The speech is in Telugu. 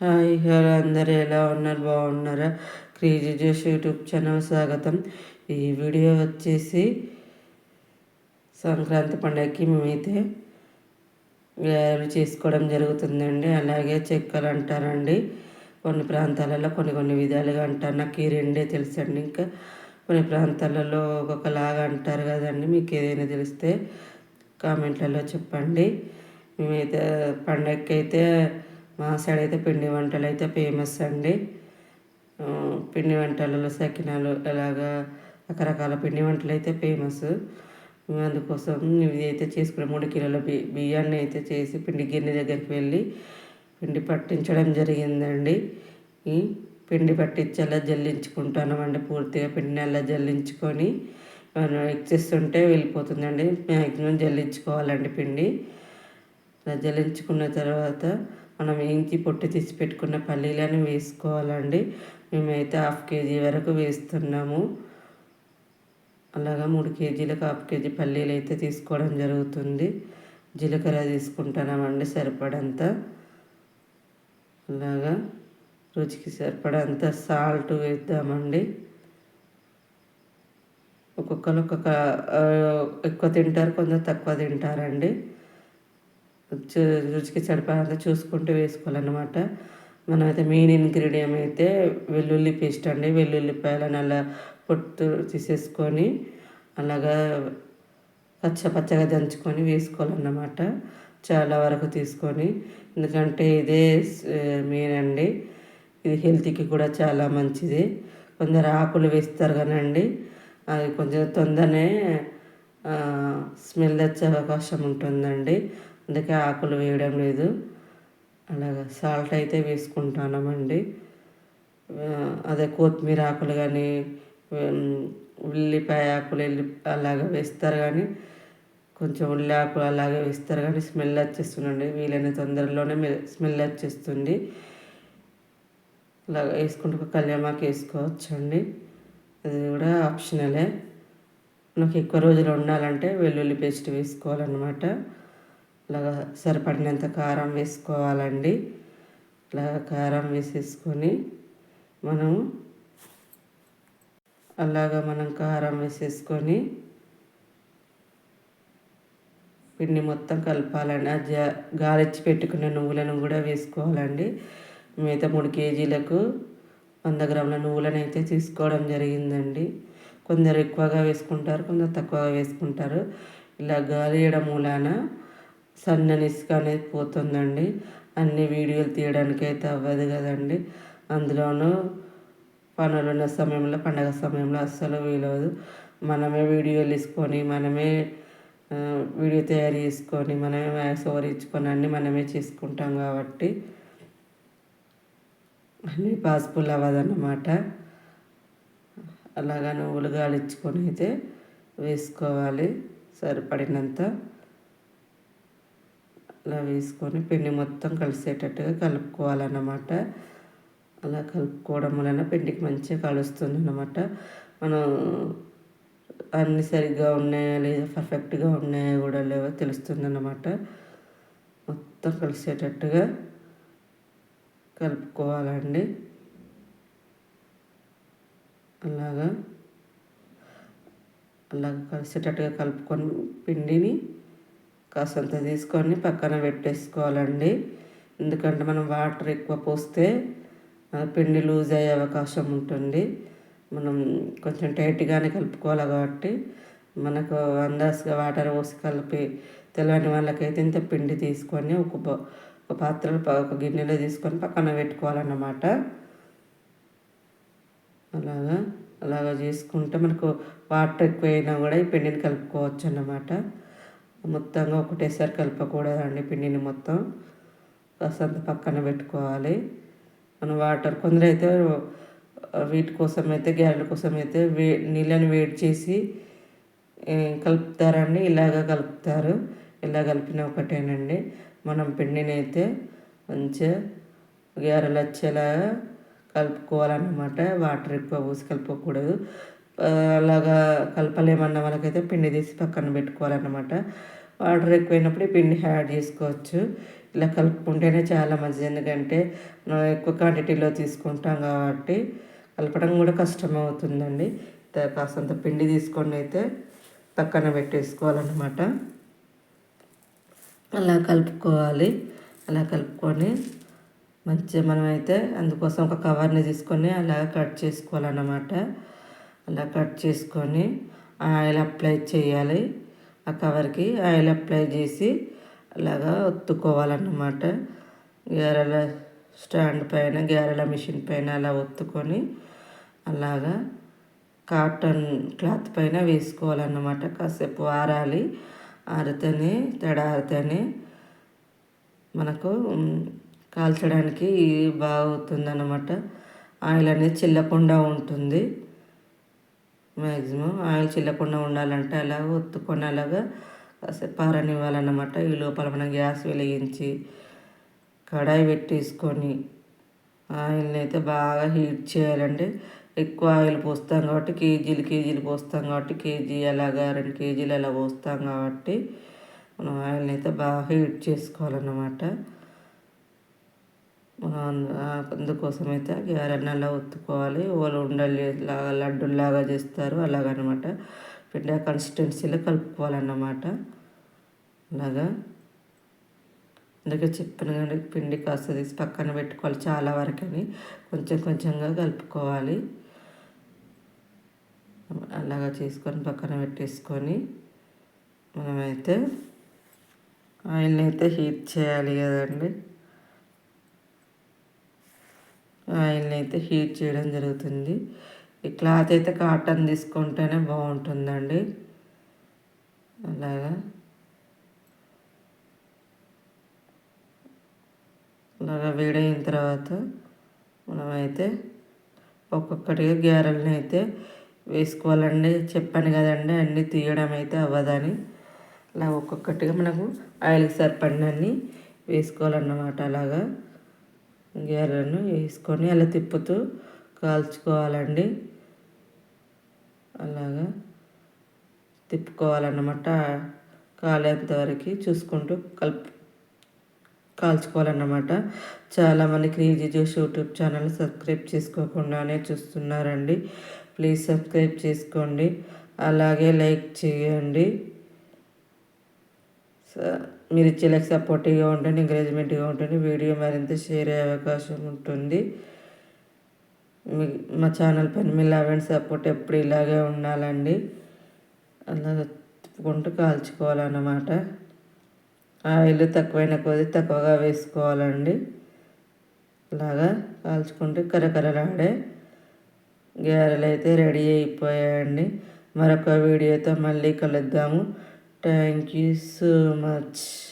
హాయ్ హలో అందరు ఎలా ఉన్నారు? బాగున్నారా? క్రేజీ జోష్ యూట్యూబ్ ఛానల్ స్వాగతం. ఈ వీడియో వచ్చేసి సంక్రాంతి పండగకి మేమైతే గారెలు చేసుకోవడం జరుగుతుందండి. అలాగే చెక్కలు అంటారండి. కొన్ని ప్రాంతాలలో కొన్ని కొన్ని విధాలుగా అంటారు. నాకు ఈ రెండే తెలుసండి. ఇంకా కొన్ని ప్రాంతాలలో ఒక్కొక్కలాగా అంటారు కదండి. మీకు ఏదైనా తెలిస్తే కామెంట్లలో చెప్పండి. మేమైతే పండగకి అయితే మా సైడ్ అయితే పిండి వంటలు అయితే ఫేమస్ అండి. పిండి వంటలలో సకినాలు అలాగా రకరకాల పిండి వంటలు అయితే ఫేమస్. అందుకోసం ఇవి అయితే చేసుకునే మూడు కిలోల బి బియ్యాన్ని అయితే చేసి పిండి గిన్నె దగ్గరికి వెళ్ళి పిండి పట్టించడం జరిగిందండి. పిండి పట్టించేలా జల్లించుకుంటాను అండి. పూర్తిగా పిండిని అలా జల్లించుకొని మనం ఉంటే వెళ్ళిపోతుందండి. మ్యాక్సిమం జల్లించుకోవాలండి పిండి. అలా జల్లించుకున్న తర్వాత మనం ఏంచి పొట్టు తీసి పెట్టుకున్న పల్లీలను వేసుకోవాలండి. మేమైతే హాఫ్ కేజీ వరకు వేస్తున్నాము. అలాగా మూడు కేజీలకు హాఫ్ కేజీ పల్లీలు అయితే తీసుకోవడం జరుగుతుంది. జీలకర్ర తీసుకుంటున్నామండి సరిపడంత. అలాగా రుచికి సరిపడంత సాల్ట్ వేద్దామండి. ఒక్కొక్కరు ఒక్కొక్క ఎక్కువ తింటారు కొందరు తక్కువ తింటారండి. రుచికి సరిపడంత చూసుకుంటూ వేసుకోవాలన్నమాట. మనమైతే మెయిన్ ఇంగ్రీడియం అయితే వెల్లుల్లి పేస్ట్ అండి. వెల్లుల్లిపాయలను అలా పొట్టు తీసేసుకొని అలాగా పచ్చ పచ్చగా దంచుకొని వేసుకోవాలన్నమాట. చాలా వరకు తీసుకొని. ఎందుకంటే ఇదే మెయిన్ అండి. ఇది హెల్త్కి కూడా చాలా మంచిది. కొందరు ఆకులు వేస్తారు కానండి. అది కొంచెం తొందరనే స్మెల్ వచ్చే అవకాశం ఉంటుందండి. అందుకే ఆకులు వేయడం లేదు. అలాగా సాల్ట్ అయితే వేసుకుంటున్నామండి అదే కొత్తిమీర ఆకులు కానీ ఉల్లిపాయ ఆకులు వెళ్ళి అలాగే వేస్తారు కానీ కొంచెం ఉల్లి ఆకులు అలాగే వేస్తారు కానీ స్మెల్ వచ్చేస్తుందండి. వీలైన తొందరలోనే స్మెల్ వచ్చేస్తుంది. అలాగ వేసుకుంటే కళ్యామాకు వేసుకోవచ్చండి. అది కూడా ఆప్షనలే. నాకు ఎక్కువ రోజులు ఉండాలంటే వెల్లుల్లి పేస్ట్ వేసుకోవాలన్నమాట. అలాగా సరిపడినంత కారం వేసుకోవాలండి. ఇలా కారం వేసేసుకొని మనం అలాగా మనం కారం వేసేసుకొని పిండి మొత్తం కలపాలండి. ఆ గాలిచ్చి పెట్టుకున్న నువ్వులను కూడా వేసుకోవాలండి. మిగతా మూడు కేజీలకు వంద గ్రాముల నువ్వులను అయితే తీసుకోవడం జరిగిందండి. కొందరు ఎక్కువగా వేసుకుంటారు కొందరు తక్కువగా వేసుకుంటారు. ఇలా గాలియడం మూలాన సన్నని ఇసుక అనేది పోతుందండి. అన్ని వీడియోలు తీయడానికి అయితే అవ్వదు కదండి. అందులోనూ పనులున్న సమయంలో పండగ సమయంలో అస్సలు వీలవదు మనమే వీడియోలు తీసుకొని మనమే వీడియో తయారు చేసుకొని మనమే వాయిస్ ఓవర్ ఇచ్చుకొని అన్నీ మనమే చేసుకుంటాం కాబట్టి అన్నీ పాసిబుల్ అవ్వదన్నమాట. అలాగా నువ్వులు గాలిచ్చుకొని అయితే వేసుకోవాలి. సరిపడినంత అలా వేసుకొని పిండి మొత్తం కలిసేటట్టుగా కలుపుకోవాలన్నమాట. అలా కలుపుకోవడం వలన పిండికి మంచిగా కలుస్తుంది అనమాట మనం అన్నీ సరిగ్గా ఉన్నాయా లేదా పర్ఫెక్ట్గా ఉన్నాయా కూడా లేవో తెలుస్తుంది అనమాట మొత్తం కలిసేటట్టుగా కలుపుకోవాలండి. అలాగా? అలాగ కలిసేటట్టుగా కలుపుకొని పిండిని కాసంత తీసుకొని పక్కన పెట్టేసుకోవాలండి. ఎందుకంటే మనం వాటర్ ఎక్కువ పోస్తే పిండి లూజ్ అయ్యే అవకాశం ఉంటుంది. మనం కొంచెం టైట్గానే కలుపుకోవాలి కాబట్టి మనకు అందాజుగా వాటర్ పోసి కలిపి తెలియని వాళ్ళకైతే ఇంత పిండి తీసుకొని ఒక ఒక పాత్రలో ఒక గిన్నెలో తీసుకొని పక్కన పెట్టుకోవాలన్నమాట. అలాగా అలాగా చేసుకుంటే మనకు వాటర్ ఎక్కువైనా కూడా ఈ పిండిని కలుపుకోవచ్చు అన్నమాట మొత్తంగా ఒకటేసారి కలపకూడదండి పిండిని మొత్తం. కాసంత పక్కన పెట్టుకోవాలి. మనం వాటర్ కొందరైతే వీటి కోసం అయితే గ్యారెల కోసం అయితే వే నీళ్ళని వేడి చేసి కలుపుతారండి. ఇలాగ కలుపుతారు. ఇలా కలిపిన ఒకటేనండి. మనం పిండిని అయితే మంచిగా గారెలు వచ్చేలాగా కలుపుకోవాలన్నమాట. వాటర్ ఎక్కువ పోసి కలుపుకోకూడదు. అలాగా కలపలేమన్న వాళ్ళకైతే పిండి తీసి పక్కన పెట్టుకోవాలన్నమాట. వాటర్ ఎక్కువైనప్పుడు పిండి యాడ్ చేసుకోవచ్చు. ఇలా కలుపుకుంటేనే చాలా మంచిది. ఎందుకంటే మనం ఎక్కువ క్వాంటిటీలో తీసుకుంటాం కాబట్టి కలపడం కూడా కష్టం అవుతుందండి కాస్తంత పిండి తీసుకొని అయితే పక్కన పెట్టేసుకోవాలన్నమాట. అలా కలుపుకోవాలి. అలా కలుపుకొని మంచిగా మనమైతే అందుకోసం ఒక కవర్ని తీసుకొని అలా కట్ చేసుకోవాలన్నమాట. అలా కట్ చేసుకొని ఆయిల్ అప్లై చేయాలి. ఆ కవర్కి ఆయిల్ అప్లై చేసి అలాగా ఒత్తుకోవాలన్నమాట. గేరల స్టాండ్ పైన గేరల మిషన్ పైన అలా ఒత్తుకొని అలాగా కాటన్ క్లాత్ పైన వేసుకోవాలన్నమాట. కాసేపు ఆరాలి. ఆరితేనే తడ ఆరితేనే మనకు కాల్చడానికి బాగుతుందన్నమాట. ఆయిల్ అనేది చిల్లకుండా ఉంటుంది. మ్యాక్సిమం ఆయిల్ చిల్లకుండా ఉండాలంటే అలాగ ఒత్తుకొని అలాగా కాసేపు పారనివ్వాలన్నమాట. ఈ లోపల మనం గ్యాస్ వెలిగించి కడాయి పెట్టేసుకొని ఆయిల్ని అయితే బాగా హీట్ చేయాలండి. ఎక్కువ ఆయిల్ పోస్తాం కాబట్టి కేజీలు కేజీలు పోస్తాం కాబట్టి కేజీ అలాగా రెండు కేజీలు అలా పోస్తాం కాబట్టి మనం ఆయిల్ని అయితే బాగా హీట్ చేసుకోవాలన్నమాట. అందుకోసం అయితే గ్యారెన్ అలా ఒత్తుకోవాలి? ఓలు ఉండలు లాగా లడ్డులాగా చేస్తారు అలాగనమాట. పిండి కన్సిస్టెన్సీలో కలుపుకోవాలన్నమాట. అలాగా? అందుకే చెప్పిన కానీ పిండి కాస్త తీసి పక్కన పెట్టుకోవాలి చాలా వరకని. కొంచెం కొంచెంగా కలుపుకోవాలి. అలాగా చేసుకొని పక్కన పెట్టేసుకొని మనమైతే ఆయిల్ని అయితే హీట్ చేయాలి కదండి. ఆయిల్ని అయితే హీట్ చేయడం జరుగుతుంది. ఈ క్లాత్ అయితే కాటన్ తీసుకుంటేనే బాగుంటుందండి. అలాగా. అలాగా వేడైన తర్వాత మనమైతే ఒక్కొక్కటిగా గ్యారెల్ని అయితే వేసుకోవాలండి. చెప్పాను కదండి అన్నీ తీయడం అయితే అవ్వదని. అలా ఒక్కొక్కటిగా మనకు ఆయిల్కి సరిపడినన్ని వేసుకోవాలన్నమాట. అలాగా. గేరను వేసుకొని అలా తిప్పుతూ కాల్చుకోవాలండి. అలాగా తిప్పుకోవాలన్నమాట. కాలేంత వరకు చూసుకుంటూ కలుపు కాల్చుకోవాలన్నమాట. చాలామంది క్రీజీ జోష్ యూట్యూబ్ ఛానల్ సబ్స్క్రైబ్ చేసుకోకుండానే చూస్తున్నారండి. ప్లీజ్ సబ్స్క్రైబ్ చేసుకోండి. అలాగే లైక్ చేయండి. మీరు ఇచ్చే లైక్ సపోర్టివ్గా ఉంటుంది ఎంకరేజ్మెంట్గా ఉంటుంది వీడియో మరింత షేర్ అయ్యే అవకాశం ఉంటుంది. మీ మా ఛానల్ పైన మీ లవ్ అండ్ సపోర్ట్ ఎప్పుడు ఇలాగే ఉండాలండి. అలా తిప్పుకుంటూ కాల్చుకోవాలన్నమాట. ఆయిల్ తక్కువైన కొద్ది తక్కువగా వేసుకోవాలండి. ఇలాగా కాల్చుకుంటూ కరకరలాడే గారెలు అయితే రెడీ అయిపోయాయండి. మరొక వీడియోతో మళ్ళీ కలుద్దాము. Thank you so much.